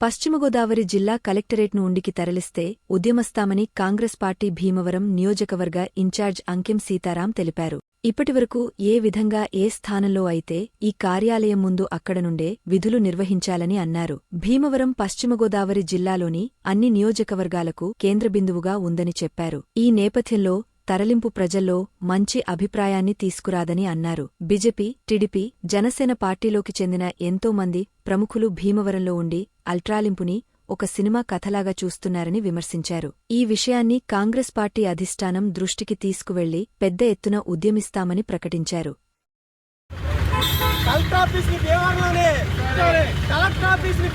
పశ్చిమగోదావరి జిల్లా కలెక్టరేట్ను ఉండికి తరలిస్తే ఉద్యమస్తామని కాంగ్రెస్ పార్టీ భీమవరం నియోజకవర్గ ఇన్ఛార్జ్ అంకెం సీతారాం తెలిపారు. ఇప్పటివరకు ఏ విధంగా ఏ స్థానంలో అయితే ఈ కార్యాలయం ముందు అక్కడ నుండే విధులు నిర్వహించాలని అన్నారు. భీమవరం పశ్చిమగోదావరి జిల్లాలోని అన్ని నియోజకవర్గాలకు కేంద్రబిందువుగా ఉందని చెప్పారు. ఈ నేపథ్యంలో తరలింపు ప్రజల్లో మంచి అభిప్రాయాన్ని తీసుకురాదని అన్నారు. బీజేపీ టీడీపీ జనసేన పార్టీలోకి చెందిన ఎంతోమంది ప్రముఖులు భీమవరంలో ఉండి అల్ట్రాలింపుని ఒక సినిమా కథలాగా చూస్తున్నారని విమర్శించారు. ఈ విషయాన్ని కాంగ్రెస్ పార్టీ అధిష్టానం దృష్టికి తీసుకువెళ్ళి పెద్ద ఎత్తున ఉద్యమిస్తామని ప్రకటించారు. కలెక్టర్ ఆఫీస్ని కలెక్టర్ ఆఫీస్ని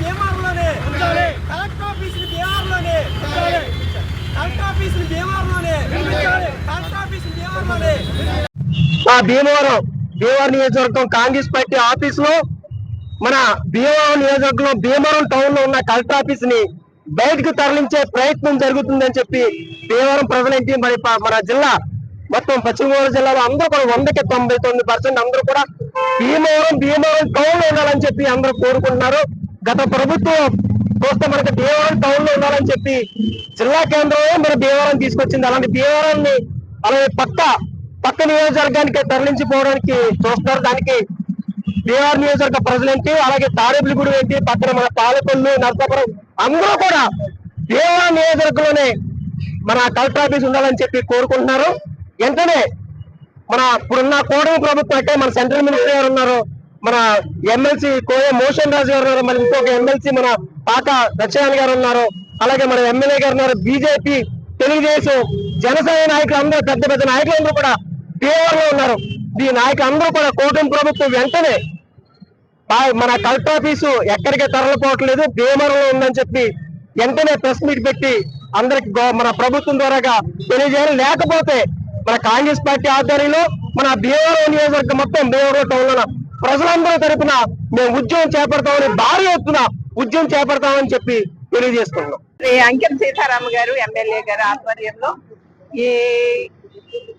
కలెక్టర్ ఆఫీస్ని ఆ భీమవరం భీమవరం నియోజకవర్గం కాంగ్రెస్ పార్టీ ఆఫీస్లో మన భీమవరం నియోజకవర్గంలో భీమవరం టౌన్లో ఉన్న కలెక్టర్ ఆఫీస్ని బయటకు తరలించే ప్రయత్నం జరుగుతుందని చెప్పి భీమవరం ప్రజలేంటి మరి మన జిల్లా మొత్తం పశ్చిమ గోదావరి జిల్లాలో అందరూ కూడా వందకి తొంభై తొమ్మిది పర్సెంట్ అందరూ కూడా భీమవరం భీమవరం టౌన్లో ఉండాలని చెప్పి అందరూ కోరుకుంటున్నారు. గత ప్రభుత్వం చూస్తే మనకి భీమవరం టౌన్లో ఉండాలని చెప్పి జిల్లా కేంద్రమే మన భీమవరం తీసుకొచ్చింది. అలాంటి భీమవరాన్ని అలాగే పక్క పక్క నియోజకవర్గానికి తరలించిపోవడానికి చూస్తున్నారు. దానికి బీఆర్ నియోజకవర్గ ప్రజలేంటి అలాగే తాడేపులగూడు ఏంటి పక్కన మన పాలకొల్లు నరసాపురం అందరూ కూడా బీఆర్ నియోజకవర్గంలోనే మన కలెక్టర్ ఆఫీస్ ఉండాలని చెప్పి కోరుకుంటున్నారు. వెంటనే మన ఇప్పుడున్న కోడమి ప్రభుత్వం అంటే మన సెంట్రల్ మినిస్టర్ గారు ఉన్నారు మన ఎమ్మెల్సీ కోయ మోషన్ రాజు గారు ఉన్నారు మరి ఇంకొక ఎమ్మెల్సీ మన పాక దక్షయాని గారు ఉన్నారు అలాగే మన ఎమ్మెల్యే గారు ఉన్నారు. బీజేపీ తెలుగుదేశం జనసేన నాయకులు అందరూ పెద్ద పెద్ద నాయకులందరూ కూడా బీఆర్ ఉన్నారు. ఈ నాయకులు అందరూ కూడా కూటమి ప్రభుత్వం వెంటనే మన కలెక్టర్ ఆఫీసు ఎక్కడికి తరలిపోవట్లేదు భీమవరంలో ఉందని చెప్పి వెంటనే ప్రెస్ మీట్ పెట్టి అందరికి మన ప్రభుత్వం ద్వారాగా తెలియజేయాలి. లేకపోతే మన కాంగ్రెస్ పార్టీ ఆధ్వర్యంలో మన భీమవరం నియోజకవర్గం మొత్తం భీమవరం టౌన్ ప్రజలందరూ తరపున మేము ఉద్యమం చేపడతామని భారీ ఎత్తున ఉద్యమం చేపడతామని చెప్పి తెలియజేస్తున్నాం. శ్రీ అంకెం సీతారామ గారు ఎమ్మెల్యే గారు ఆధ్వర్యంలో ఈ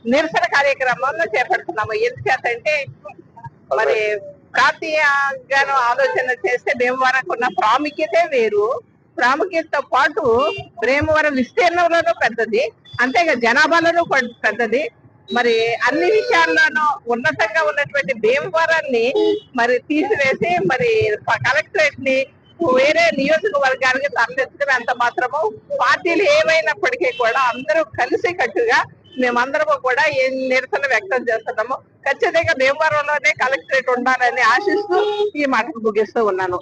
నిరసన కార్యక్రమంలో చేపడుతున్నాము. ఎందుకంటే మరి ప్రాంతీయంగాను ఆలోచన చేస్తే భీమవరంకు ఉన్న ప్రాముఖ్యతే వేరు. ప్రాముఖ్యతతో పాటు భీమవరం విస్తీర్ణంలోనూ పెద్దది. అంతేగా జనాభాలోనూ పెద్దది. మరి అన్ని విషయాల్లోనూ ఉన్నతంగా ఉన్నటువంటి భీమవరాన్ని మరి తీసివేసి మరి కలెక్టరేట్ని వేరే నియోజకవర్గానికి తరలించడం ఎంత మాత్రము పార్టీలు ఏమైనప్పటికీ కూడా అందరూ కలిసి కట్టుగా మేమందరము కూడా ఏ నిరసన వ్యక్తం చేస్తున్నాము. ఖచ్చితంగా భీమవరంలోనే కలెక్టరేట్ ఉండాలని ఆశిస్తూ ఈ మాటలు ముగిస్తూ ఉన్నాను.